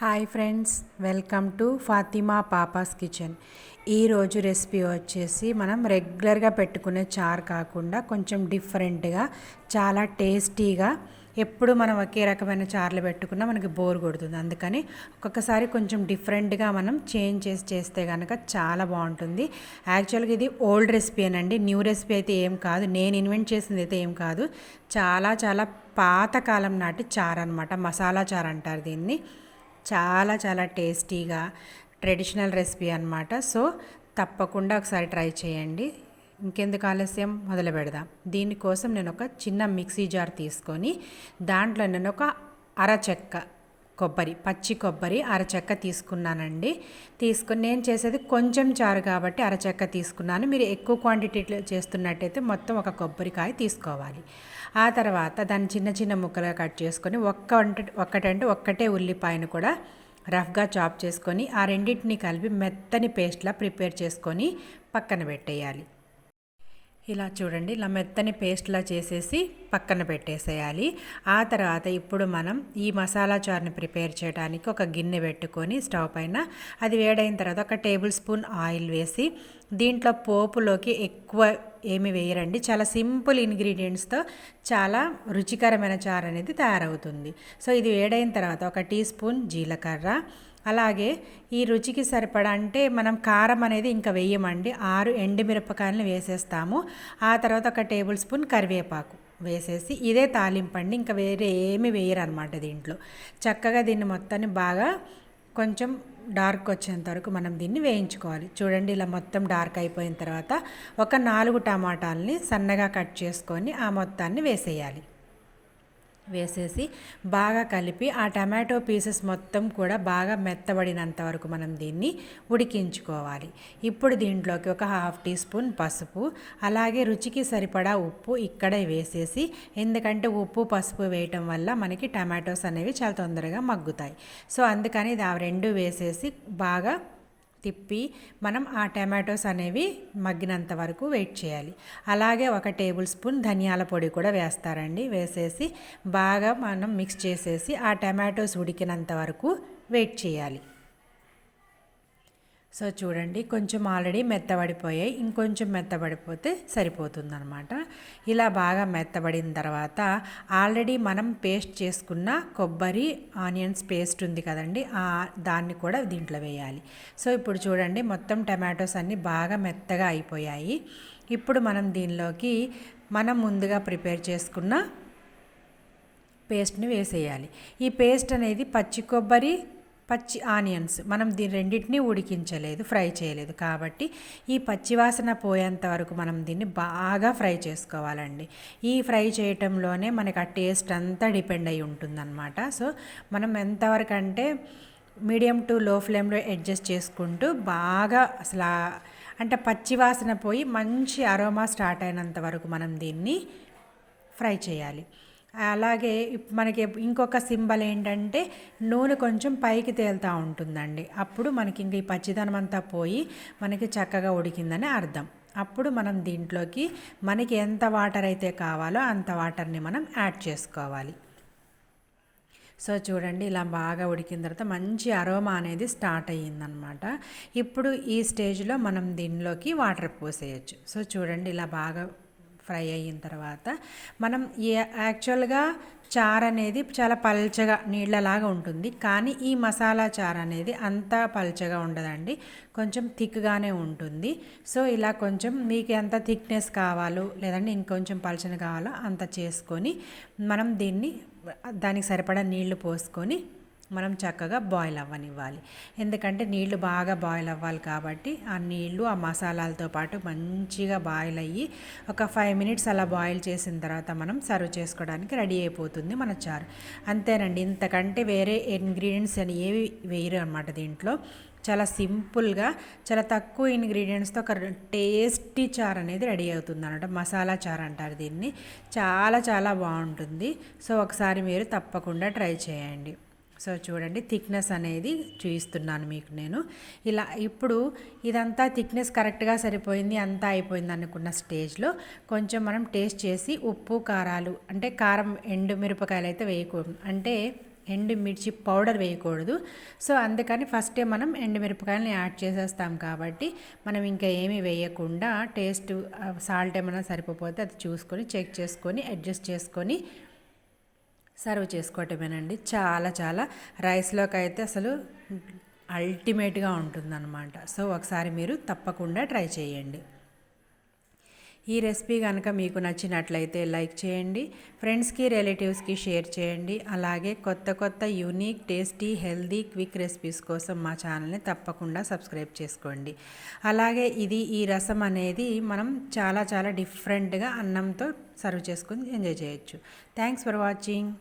Hi friends welcome to Fatima papa's kitchen. ఈరోజు recipe వచ్చేసి మనం రెగ్యులర్గా పెట్టుకునే చారు కాకుండా కొంచెం డిఫరెంట్గా చాలా టేస్టీగా ఎప్పుడు మనం ఒకే రకమైన చారులు పెట్టుకున్నా మనకి బోర్ కొడుతుంది. అందుకని ఒక్కొక్కసారి కొంచెం డిఫరెంట్గా మనం చేంజ్ చేసి చేస్తే కనుక చాలా బాగుంటుంది. యాక్చువల్గా ఇది ఓల్డ్ రెసిపీ అనండి. న్యూ రెసిపీ అయితే ఏం కాదు. నేను ఇన్వెంట్ చేసింది అయితే ఏం కాదు. చాలా చాలా పాతకాలం నాటి చారు అనమాట మసాలా చార్ అంటారు దీన్ని. చాలా చాలా టేస్టీగా ట్రెడిషనల్ రెసిపీ అనమాట సో తప్పకుండా ఒకసారి ట్రై చేయండి. ఇంకెందుకు ఆలస్యం? మొదలు పెడదాం. దీనికోసం నేను ఒక చిన్న మిక్సీ జార్ తీసుకొని దాంట్లో నేను ఒక అరచెక్క కొబ్బరి పచ్చి కొబ్బరి అరచెక్క తీసుకున్నానండి. తీసుకుని నేను చేసేది కొంచెం చారు కాబట్టి అరచెక్క తీసుకున్నాను. మీరు ఎక్కువ క్వాంటిటీలో చేస్తున్నట్టయితే మొత్తం ఒక కొబ్బరికాయ తీసుకోవాలి. ఆ తర్వాత దాన్ని చిన్న చిన్న ముక్కలుగా కట్ చేసుకొని ఒక్క ఒక్కటంటే ఒక్కటే ఉల్లిపాయను కూడా రఫ్గా చాప్ చేసుకొని ఆ రెండింటిని కలిపి మెత్తని పేస్ట్లా ప్రిపేర్ చేసుకొని పక్కన పెట్టేయాలి. ఇలా చూడండి ఇలా మెత్తని పేస్ట్లా చేసేసి పక్కన పెట్టేసేయాలి. ఆ తర్వాత ఇప్పుడు మనం ఈ మసాలా చారుని ప్రిపేర్ చేయడానికి ఒక గిన్నె పెట్టుకొని స్టవ్ పైన అది వేడైన తర్వాత ఒక టేబుల్ స్పూన్ ఆయిల్ వేసి దీంట్లో పోపులోకి ఎక్కువ ఏమి వేయరండి. చాలా సింపుల్ ఇంగ్రీడియంట్స్తో చాలా రుచికరమైన చారు అనేది తయారవుతుంది. సో ఇది వేడైన తర్వాత ఒక టీ స్పూన్ జీలకర్ర. అలాగే ఈ రుచికి సరిపడా అంటే మనం కారం అనేది ఇంకా వేయమండి. ఆరు ఎండుమిరపకాయలను వేసేస్తాము. ఆ తర్వాత ఒక టేబుల్ స్పూన్ కరివేపాకు వేసేసి ఇదే తాలింపండి ఇంకా వేరే ఏమి వేయరు అనమాట దీంట్లో. చక్కగా దీన్ని మొత్తాన్ని బాగా కొంచెం డార్క్ వచ్చేంత వరకు మనం దీన్ని వేయించుకోవాలి. చూడండి ఇలా మొత్తం డార్క్ అయిపోయిన తర్వాత ఒక నాలుగు టమాటాలని సన్నగా కట్ చేసుకొని ఆ మొత్తాన్ని వేసేయాలి. వేసేసి బాగా కలిపి ఆ టమాటో పీసెస్ మొత్తం కూడా బాగా మెత్తబడినంత వరకు మనం దీన్ని ఉడికించుకోవాలి. ఇప్పుడు దీంట్లోకి ఒక హాఫ్ టీ స్పూన్ పసుపు అలాగే రుచికి సరిపడా ఉప్పు ఇక్కడే వేసేసి ఎందుకంటే ఉప్పు పసుపు వేయటం వల్ల మనకి టమాటోస్ అనేవి చాలా తొందరగా మగ్గుతాయి. సో అందుకని ఇది ఆ రెండు వేసేసి బాగా తిప్పి మనం ఆ టమాటోస్ అనేవి మగ్గినంత వరకు వెయిట్ చేయాలి. అలాగే ఒక టేబుల్ స్పూన్ ధనియాల పొడి కూడా వేస్తారండి. వేసేసి బాగా మనం మిక్స్ చేసేసి ఆ టమాటోస్ ఉడికినంత వరకు వెయిట్ చేయాలి. సో చూడండి కొంచెం ఆల్రెడీ మెత్తబడిపోయాయి. ఇంకొంచెం మెత్తబడిపోతే సరిపోతుందనమాట ఇలా బాగా మెత్తబడిన తర్వాత ఆల్రెడీ మనం పేస్ట్ చేసుకున్న కొబ్బరి ఆనియన్స్ పేస్ట్ ఉంది కదండి దాన్ని కూడా దీంట్లో వేయాలి. సో ఇప్పుడు చూడండి మొత్తం టమాటోస్ అన్నీ బాగా మెత్తగా అయిపోయాయి. ఇప్పుడు మనం దీనిలోకి మనం ముందుగా ప్రిపేర్ చేసుకున్న పేస్ట్ని వేసేయాలి. ఈ పేస్ట్ అనేది పచ్చి కొబ్బరి పచ్చి ఆనియన్స్. మనం దీని రెండింటిని ఉడికించలేదు ఫ్రై చేయలేదు. కాబట్టి ఈ పచ్చివాసన పోయేంత వరకు మనం దీన్ని బాగా ఫ్రై చేసుకోవాలండి. ఈ ఫ్రై చేయటంలోనే మనకి ఆ టేస్ట్ అంతా డిపెండ్ అయి ఉంటుందన్నమాట. సో మనం ఎంతవరకు అంటే మీడియం టు లో ఫ్లేమ్లో అడ్జస్ట్ చేసుకుంటూ బాగా అసలు అంటే పచ్చివాసన పోయి మంచి అరోమా స్టార్ట్ అయినంత వరకు మనం దీన్ని ఫ్రై చేయాలి. అలాగే మనకి ఇంకొక సింబల్ ఏంటంటే నూనె కొంచెం పైకి తేలుతూ ఉంటుందండి. అప్పుడు మనకి ఇంక ఈ పచ్చిదనం అంతా పోయి మనకి చక్కగా ఉడికిందని అర్థం. అప్పుడు మనం దీంట్లోకి మనకి ఎంత వాటర్ అయితే కావాలో అంత వాటర్ని మనం యాడ్ చేసుకోవాలి. సో చూడండి ఇలా బాగా ఉడికిన తర్వాత మంచి అరోమా అనేది స్టార్ట్ అయ్యిందనమాట. ఇప్పుడు ఈ స్టేజ్లో మనం దీనిలోకి వాటర్ పోసేయచ్చు. సో చూడండి ఇలా బాగా ఫ్రై అయిన తర్వాత మనం యాక్చువల్గా చారు అనేది చాలా పల్చగా నీళ్ళలాగా ఉంటుంది. కానీ ఈ మసాలా చారు అనేది అంత పల్చగా ఉండదండి. కొంచెం థిక్గానే ఉంటుంది. సో ఇలా కొంచెం మీకు ఎంత థిక్నెస్ కావాలో లేదంటే ఇంకొంచెం పల్చన కావాలో అంత చేసుకొని మనం దీన్ని దానికి సరిపడా నీళ్ళు పోసుకొని మనం చక్కగా బాయిల్ అవ్వనివ్వాలి. ఎందుకంటే నీళ్ళు బాగా బాయిల్ అవ్వాలి కాబట్టి ఆ నీళ్ళు ఆ మసాలాలతో పాటు మంచిగా బాయిల్ అయ్యి ఒక ఫైవ్ మినిట్స్ అలా బాయిల్ చేసిన తర్వాత మనం సర్వ్ చేసుకోవడానికి రెడీ అయిపోతుంది మన చారు. అంతేనండి ఇంతకంటే వేరే ఇంగ్రీడియంట్స్ అని ఏవి వేయరు అనమాట దీంట్లో. చాలా సింపుల్గా చాలా తక్కువ ఇంగ్రీడియంట్స్తో ఒక టేస్టీ చారు అనేది రెడీ అవుతుంది అనమాట మసాలా చారు అంటారు దీన్ని. చాలా చాలా బాగుంటుంది. సో ఒకసారి మీరు తప్పకుండా ట్రై చేయండి. సో చూడండి థిక్నెస్ అనేది చూపిస్తున్నాను మీకు నేను. ఇలా ఇప్పుడు ఇదంతా థిక్నెస్ కరెక్ట్గా సరిపోయింది అంతా అయిపోయింది అనుకున్న స్టేజ్లో కొంచెం మనం టేస్ట్ చేసి ఉప్పు కారాలు అంటే కారం ఎండు మిరపకాయలు అయితే వేయకూడదు. అంటే ఎండు మిర్చి పౌడర్ వేయకూడదు. సో అందుకని ఫస్టే మనం ఎండు మిరపకాయలని యాడ్ చేసేస్తాం కాబట్టి మనం ఇంకా ఏమీ వేయకుండా టేస్ట్ సాల్ట్ ఏమైనా సరిపోతే అది చూసుకొని చెక్ చేసుకొని అడ్జస్ట్ చేసుకొని సర్వ్ చేసుకోవటమేనండి. చాలా చాలా. రైస్లోకి అయితే అసలు అల్టిమేట్గా ఉంటుందన్నమాట. సో ఒకసారి మీరు తప్పకుండా ట్రై చేయండి. ఈ రెసిపీ కనుక మీకు నచ్చినట్లయితే లైక్ చేయండి. ఫ్రెండ్స్కి రిలేటివ్స్కి షేర్ చేయండి. అలాగే కొత్త కొత్త unique tasty healthy quick recipes కోసం మా ఛానల్ని తప్పకుండా సబ్స్క్రైబ్ చేసుకోండి. అలాగే ఇది ఈ రసం అనేది మనం చాలా చాలా డిఫరెంట్గా అన్నంతో సర్వ్ చేసుకుని ఎంజాయ్ చేయొచ్చు. Thanks for watching.